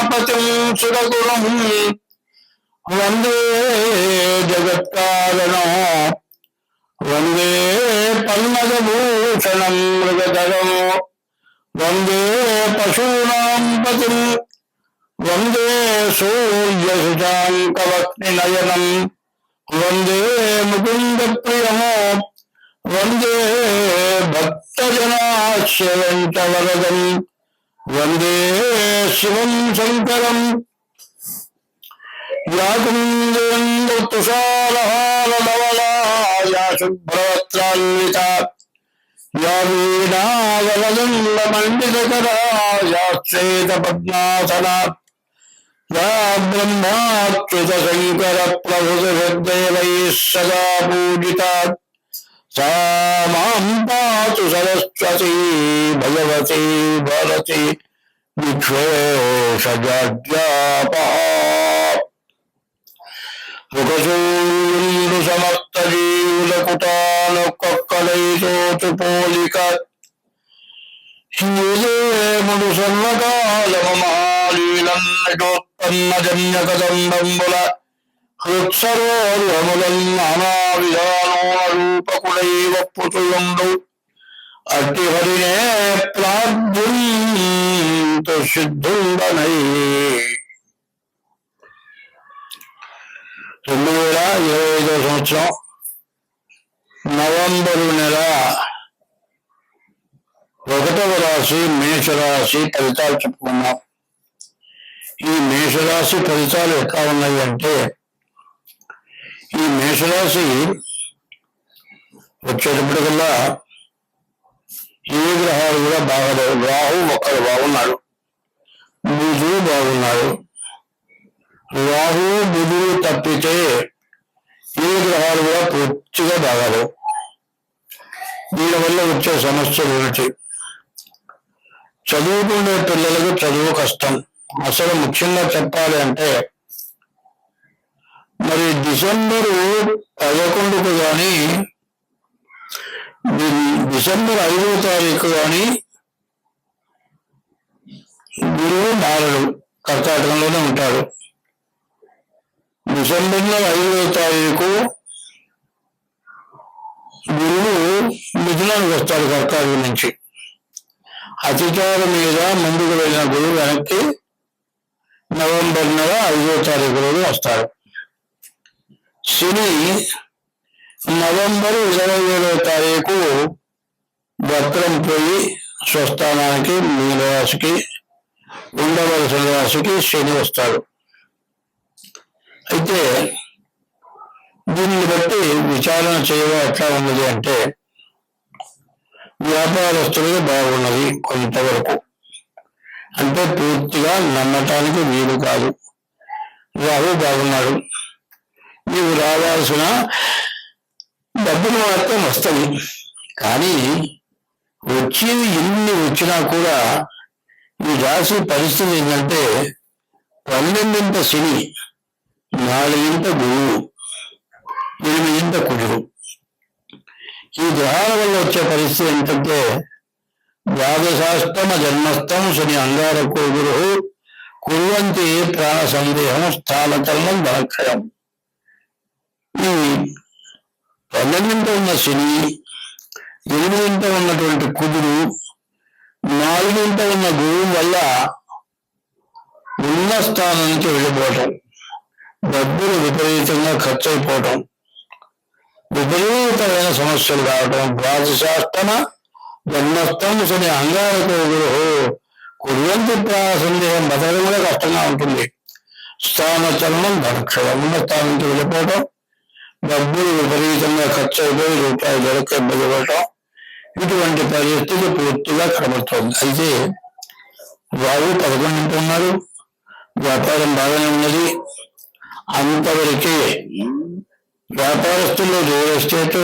వందే ఉమాపతిం సురగురం వందే జగత్కారణం. వందే పల్మజభూషణం మృగధరం. వందే పశూనాం పతిం. వందే సూర్యశుశాంకవక్నినయనం వందే ముకుంద ప్రియమో వందే భక్తజనాశ్రయంచ వరదం వందే శివం శంకరం. యాకుందేంద్రతుషారహారధవలా శుభ్రవత్రాన్విత యా వీణావలదండమండితకరా యా శ్వేత పద్మాసనా యా బ్రహ్మాచ్యుత सा मां पातु सरस्वती भगवती भरती विश्वेशजाड्यापः ముఖశూరుండు సమస్త జీవులకుటాను కొక్కలైతోచు పోలిక హిందుదేముడు సర్వకాలము మహాలీలన్నటోత్పన్న జన్య కదంబంబుల హృత్సరోర్వములన్ నానా విధానోన రూపకుడైవ పుతులుండు రెండు వేల ఇరవై ఐదో సంవత్సరం నవంబరు నెల ఒకటవ రాశి మేషరాశి ఫలితాలు చెప్పుకున్నాం. ఈ మేషరాశి ఫలితాలు ఎట్లా ఉన్నాయి అంటే ఈ మేషరాశి వచ్చేటప్పటికల్లా ఏ గ్రహాలు కూడా బాగలేవు. రాహు ఒక్కడు బాగున్నాడు. బుధుడు బాగున్నాడు. రాహు బుధుడు తప్పితే ఏ గ్రహాలు కూడా పూర్తిగా బాగాలేవు. దీని వల్ల వచ్చే సమస్యలు ఏమిటి? చదువుకునే పిల్లలకు చదువు కష్టం. అసలు ముఖ్యంగా చెప్పాలి అంటే మరి డిసెంబరు పదకొండుకు కానీ డిసెంబర్ ఐదో తారీఖు కానీ గురువు మారడు. కర్కాటకంలోనే ఉంటాడు. డిసెంబర్లో ఐదో తారీఖు గురువు మిథునానికి వస్తాడు కర్కాటకం నుంచి. అతిచారం మీద ముందుకు వెళ్ళిన గురువు వెనక్కి నవంబర్ నెల ఐదో తారీఖు రోజు వస్తాడు. శని నవంబర్ ఇరవై ఏడవ తారీఖు భద్రం పోయి స్వస్థానానికి మీనరాశికి ఉండవలసిన రాశికి శని వస్తాడు. అయితే దీన్ని బట్టి విచారణ చేయడం ఎట్లా ఉన్నది అంటే వ్యాపారస్తులకు బాగున్నది కొంతవరకు. అంటే పూర్తిగా నమ్మటానికి వీలు కాదు. రాహు బాగున్నాడు. నీవు రావాల్సిన డబ్బులు మాత్రం వస్తుంది కానీ వచ్చేవి ఎన్ని వచ్చినా కూడా ఈ రాశి పరిస్థితి ఏంటంటే పన్నెండింత శని నాలుగింత గురువు ఎనిమిదింత కుజుడు. ఈ గ్రహాల వల్ల వచ్చే పరిస్థితి ఏంటంటే ద్వాదశాష్టమ జన్మస్థం శని అంగారకో గురు కురువంతి ప్రాణ సందేహం స్థానకరణం ధనక్షయం ఈ ఉన్న శని ఎనిమిదింట ఉన్నటువంటి కుదురు నాలుగింట ఉన్న గురువు వల్ల ఉన్న స్థానానికి నుంచి వెళ్ళిపోవటం డబ్బులు విపరీతంగా ఖర్చు అయిపోవటం విపరీతమైన సమస్యలు రావటం ద్వాదశాష్టమ జన్మస్థం శని అంగారతో గురు కుర్వంతి సందేహం బతకడం కూడా కష్టంగా ఉంటుంది. స్థాన చలనం ధనక్షయం ఉన్న స్థానానికి నుంచి వెళ్ళిపోవటం డబ్బులు విపరీతంగా ఖర్చు అయిపోయి రూపాయి దొరక ఇబ్బంది పడటం ఇటువంటి పరిస్థితి పూర్తిగా కనబడుతోంది. అయితే వారు పదకొండు ఉన్నారు వ్యాపారం బాగానే ఉన్నది. అంతవరకే వ్యాపారస్తులు రియల్ ఎస్టేట్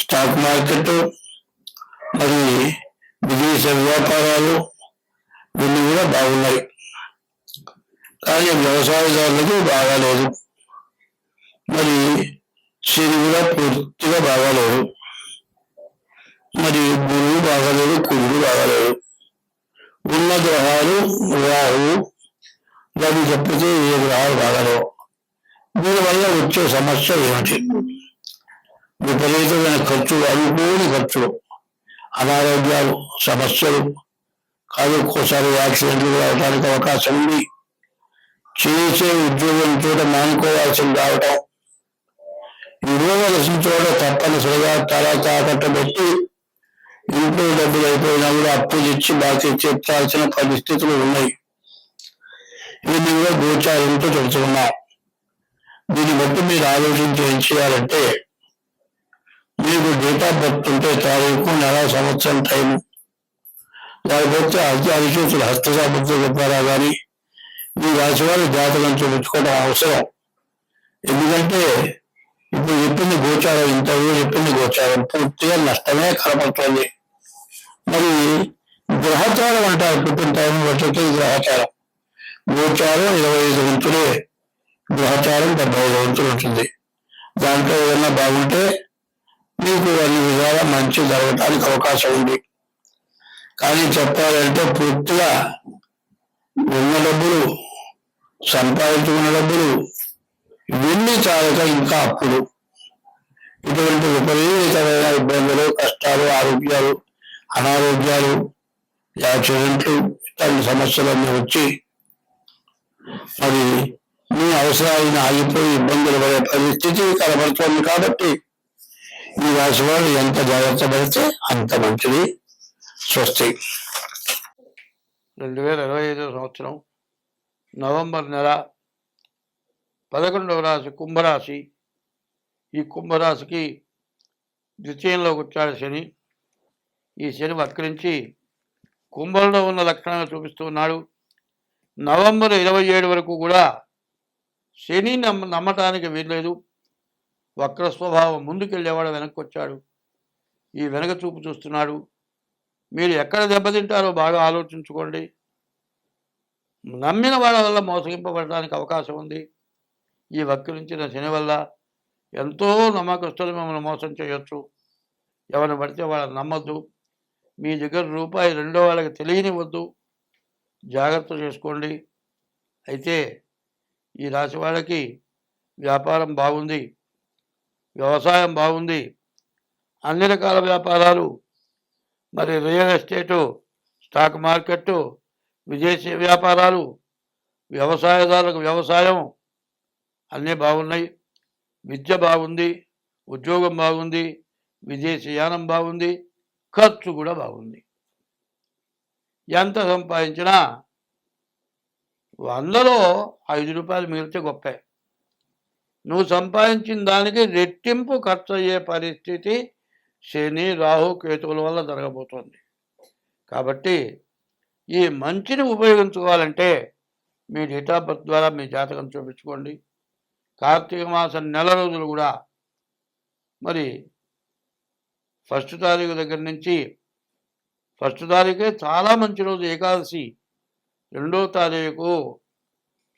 స్టాక్ మార్కెట్ మరి విదేశ వ్యాపారాలు ఇవన్నీ కూడా బాగున్నాయి. కానీ వ్యవసాయదారులకు బాగాలేదు. మరి శని కూడా పూర్తిగా బాగాలేదు. మరి గురువు బాగాలేదు కురుడు బాగాలేదు. ఉన్న గ్రహాలు రాహు రవి తప్పితే ఏ గ్రహాలు బాగాలేవు. దీనివల్ల వచ్చే సమస్య ఏమిటి? విపరీతమైన ఖర్చులు అనుకోని ఖర్చులు అనారోగ్యాలు సమస్యలు. కాదు ఒక్కోసారి యాక్సిడెంట్లు రావడానికి అవకాశం ఉంది. చేసే ఉద్యోగం చోట మానుకోవాల్సింది రావటం. విలువ చోట తప్పనిసరిగా తల తాకట్టు పెట్టి ఇంట్లో డబ్బులు అయిపోయినా కూడా అప్పు తెచ్చి బాకీ చెప్తాల్సిన పరిస్థితులు ఉన్నాయి. ఇవన్నీ కూడా గోచారంతో తెలుసుకున్నాం. దీన్ని బట్టి మీరు ఆలోచించి ఏం చేయాలంటే మీకు డేట్ ఆఫ్ బర్త్ ఉంటే తారీఖు నెల సంవత్సరం టైం లేకపోతే అతి అరిచేతులు హస్త సామర్థ్యం కానీ మీ రాశి వారి జాతకం చూపించుకోవడం అవసరం. ఎందుకంటే ఇప్పుడు చెప్పింది గోచారం ఇంతవరకు చెప్పింది గోచారం పూర్తిగా నష్టమే కనపడుతుంది. మరి గ్రహచారం అంటారు పుట్టిన టైం వచ్చేది గ్రహచారం. గోచారం ఇరవై ఐదు వంతులే. గ్రహచారం డెబ్బై ఐదు వంతులు ఉంటుంది. దాంట్లో ఏదైనా బాగుంటే మీకు అన్ని విధాలా మంచి జరగటానికి అవకాశం ఉంది. కానీ చెప్పాలంటే పూర్తిగా ఉన్న డబ్బులు సంపాదించుకున్న డబ్బులు వెళ్ళి చాలక ఇంకా అప్పులు. ఇటువంటి విపరీతమైన ఇబ్బందులు కష్టాలు ఆరోగ్యాలు అనారోగ్యాలు యాక్సిడెంట్లు ఇట్లాంటి సమస్యలన్నీ వచ్చి మరి మీ అవసరాలను ఆగిపోయి ఇబ్బందులు పడే పరిస్థితి కనబడుతోంది కాబట్టి ఈ రాశి వాళ్ళు ఎంత జాగ్రత్త పడితే అంత మంచిది. స్వస్తి. రెండు వేల ఇరవై ఐదో సంవత్సరం నవంబర్ నెల పదకొండవ రాశి కుంభరాశి. ఈ కుంభరాశికి ద్వితీయంలోకి వచ్చాడు శని. ఈ శని వక్రించి కుంభంలో ఉన్న లక్షణాలు చూపిస్తున్నాడు నవంబర్ ఇరవై ఏడు వరకు కూడా శని నమ్మ నమ్మటానికి వీల్లేదు. వక్ర స్వభావం ముందుకెళ్ళేవాడు వెనక్కి వచ్చాడు ఈ వెనక చూపు చూస్తున్నాడు. మీరు ఎక్కడ దెబ్బతింటారో బాగా ఆలోచించుకోండి. నమ్మిన వాళ్ళ వల్ల మోసగింపబడడానికి అవకాశం ఉంది. ఈ వక్రించిన శని వల్ల ఎంతో నమ్మకస్తులు మిమ్మల్ని మోసం చేయొచ్చు. ఎవరిని పడితే వాళ్ళని నమ్మద్దు. మీ దగ్గర రూపాయి రెండో వాళ్ళకి తెలియనివ్వద్దు. జాగ్రత్త చేసుకోండి. అయితే ఈ రాశి వాళ్ళకి వ్యాపారం బాగుంది. వ్యవసాయం బాగుంది. అన్ని రకాల వ్యాపారాలు. మరి రియల్ ఎస్టేటు స్టాక్ మార్కెట్టు విదేశీ వ్యాపారాలు వ్యవసాయదారులకు వ్యవసాయం అన్నీ బాగున్నాయి. విద్య బాగుంది. ఉద్యోగం బాగుంది. విదేశయానం బాగుంది. ఖర్చు కూడా బాగుంది. ఎంత సంపాదించినా వందలో ఐదు రూపాయలు మిగిలితే గొప్పే. నువ్వు సంపాదించిన దానికి రెట్టింపు ఖర్చు అయ్యే పరిస్థితి శని రాహు కేతువుల వల్ల జరగబోతోంది. కాబట్టి ఈ మంచిని ఉపయోగించుకోవాలంటే మీ డేట్ ఆఫ్ బర్త్ ద్వారా మీ జాతకం చూపించుకోండి. కార్తీక మాసం నెల రోజులు కూడా మరి ఫస్ట్ తారీఖు దగ్గర నుంచి ఫస్ట్ తారీఖే చాలా మంచి రోజు ఏకాదశి. రెండో తారీఖు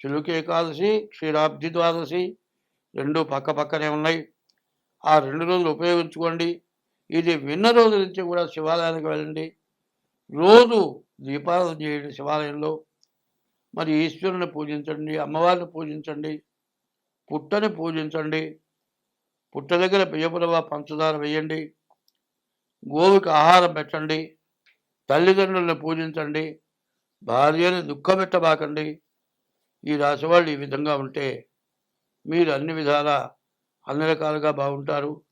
చిలుక ఏకాదశి క్షీరాబ్ది ద్వాదశి రెండు పక్క పక్కనే ఉన్నాయి. ఆ రెండు రోజులు ఉపయోగించుకోండి. ఇది విన్న రోజు నుంచి కూడా శివాలయానికి వెళ్ళండి. రోజు దీపారాధన చేయండి శివాలయంలో. మరి ఈశ్వరుని పూజించండి అమ్మవారిని పూజించండి. పుట్టని పూజించండి. పుట్ట దగ్గర బియ్యపురవ పంచదార వేయండి. గోవుకి ఆహారం పెట్టండి. తల్లిదండ్రులను పూజించండి. భార్యని దుఃఖపెట్టబాకండి. ఈ రాశి వాళ్ళు ఈ విధంగా ఉంటే మీరు అన్ని విధాల అన్ని రకాలుగా బాగుంటారు.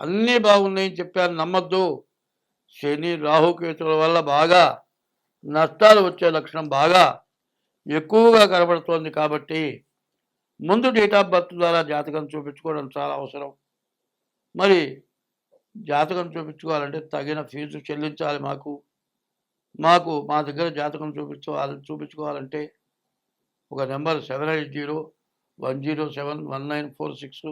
అన్నీ బాగున్నాయని చెప్పాను నమ్మద్దు. శని రాహుకేతుల వల్ల బాగా నష్టాలు వచ్చే లక్షణం బాగా ఎక్కువగా కనబడుతోంది కాబట్టి ముందు డేట్ ఆఫ్ బర్త్ ద్వారా జాతకం చూపించుకోవడం చాలా అవసరం. మరి జాతకం చూపించుకోవాలంటే తగిన ఫీజు చెల్లించాలి మాకు. మాకు మా దగ్గర జాతకం చూపించుకోవాలి చూపించుకోవాలంటే ఒక number seven eight zero one zero seven one nine four six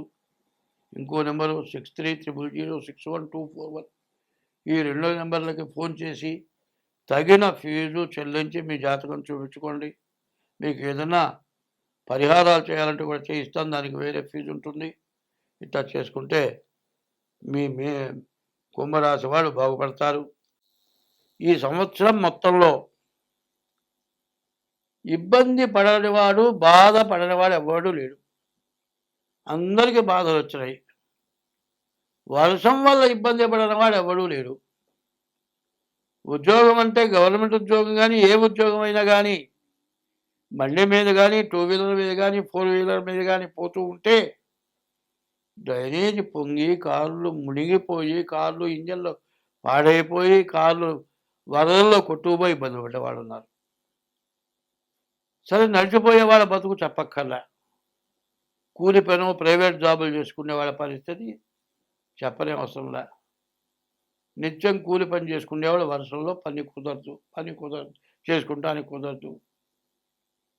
ఇంకో number six three triple zero six one two four one ఈ రెండో నెంబర్లకి ఫోన్ చేసి తగిన ఫీజు చెల్లించి మీ జాతకం చూపించుకోండి. మీకు ఏదైనా పరిహారాలు చేయాలంటే కూడా చేయిస్తాను దానికి వేరే ఫీజు ఉంటుంది. ఇట్లా చేసుకుంటే మీ మీ కుంభరాశి వాళ్ళు బాగుపడతారు. ఈ సంవత్సరం మొత్తంలో ఇబ్బంది పడనివాడు బాధ పడనివాడు ఎవడు లేడు. అందరికీ బాధలు వచ్చినాయి. వర్షం వల్ల ఇబ్బంది పడనివాడు ఎవడూ లేడు. ఉద్యోగం అంటే గవర్నమెంట్ ఉద్యోగం కానీ ఏ ఉద్యోగం అయినా కానీ బండి మీద కానీ టూ వీలర్ మీద కానీ ఫోర్ వీలర్ మీద కానీ పోతూ ఉంటే డ్రైనేజ్ పొంగి కార్లు మునిగిపోయి కార్లు ఇంజన్లు పాడైపోయి కార్లు వరదల్లో కొట్టుకుపోయి ఇబ్బంది పడ్డవాళ్ళు ఉన్నారు సరే నడిచిపోయే వాళ్ళ బతుకు చెప్పక్కర్లా. కూలి పను ప్రైవేట్ జాబులు చేసుకునే వాళ్ళ పరిస్థితి చెప్పనే అవసరంలా నిత్యం కూలి పని చేసుకునేవాళ్ళు వర్షంలో పని కుదరదు పని కుదరదు చేసుకుంటానికి కుదరదు.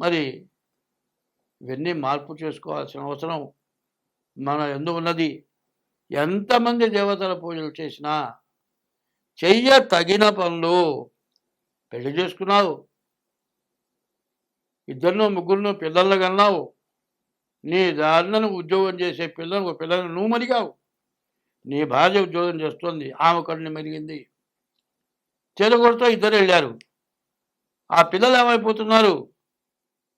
మరి ఇవన్నీ మార్పు చేసుకోవాల్సిన అవసరం మన ఎందు ఉన్నది. ఎంతమంది దేవతల పూజలు చేసినా చెయ్య తగిన పనులు పెళ్ళి చేసుకున్నావు. ఇద్దరినో ముగ్గురునో పిల్లలు కన్నావు. నీ దారిన ఉద్యోగం చేసే పిల్లలు పిల్లలు నువ్వు మరిగావు. నీ భార్య ఉద్యోగం చేస్తుంది ఆమె కన్ను మెరిగింది. చెరగొడుతూ ఇద్దరు వెళ్ళారు. ఆ పిల్లలు ఏమైపోతున్నారు?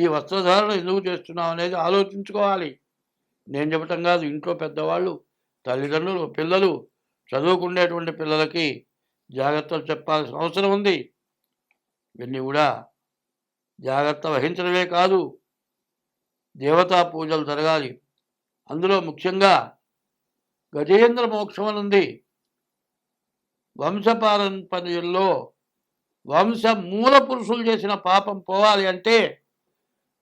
ఈ వస్త్రధారణ ఎందుకు చేస్తున్నాం అనేది ఆలోచించుకోవాలి. నేను చెప్పటం కాదు ఇంట్లో పెద్దవాళ్ళు తల్లిదండ్రులు పిల్లలు చదువుకునేటువంటి పిల్లలకి జాగ్రత్తలు చెప్పాల్సిన అవసరం ఉంది. ఇవన్నీ కూడా జాగ్రత్త వహించడమే కాదు దేవతా పూజలు జరగాలి. అందులో ముఖ్యంగా గజేంద్ర మోక్షం అనుంది ఉంది. వంశపారంపర్యంలో వంశ మూల పురుషులు చేసిన పాపం పోవాలి అంటే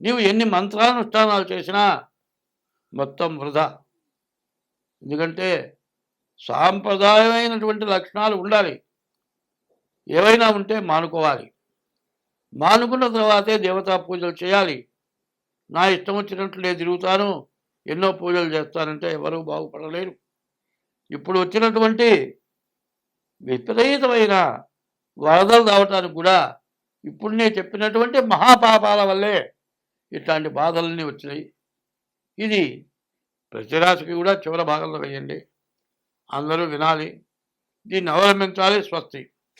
నీవు ఎన్ని మంత్రానుష్ఠానాలు చేసినా మొత్తం వృధా. ఎందుకంటే సాంప్రదాయమైనటువంటి లక్షణాలు ఉండాలి. ఏవైనా ఉంటే మానుకోవాలి. మానుకున్న తర్వాతే దేవతా పూజలు చేయాలి. నా ఇష్టం వచ్చినట్లు నేను తిరుగుతాను. ఎన్నో పూజలు చేస్తానంటే ఎవరూ బాగుపడలేరు. ఇప్పుడు వచ్చినటువంటి విపరీతమైన వరదలు రావటానికి కూడా ఇప్పుడు నేను చెప్పినటువంటి మహాపాపాల వల్లే ఇట్లాంటి బాధలన్నీ వచ్చినాయి. ఇది ప్రతిరాశికి కూడా చివరి భాగంలో వేయండి అందరూ వినాలి. దీన్ని అవలంబించాలి. స్వస్తి.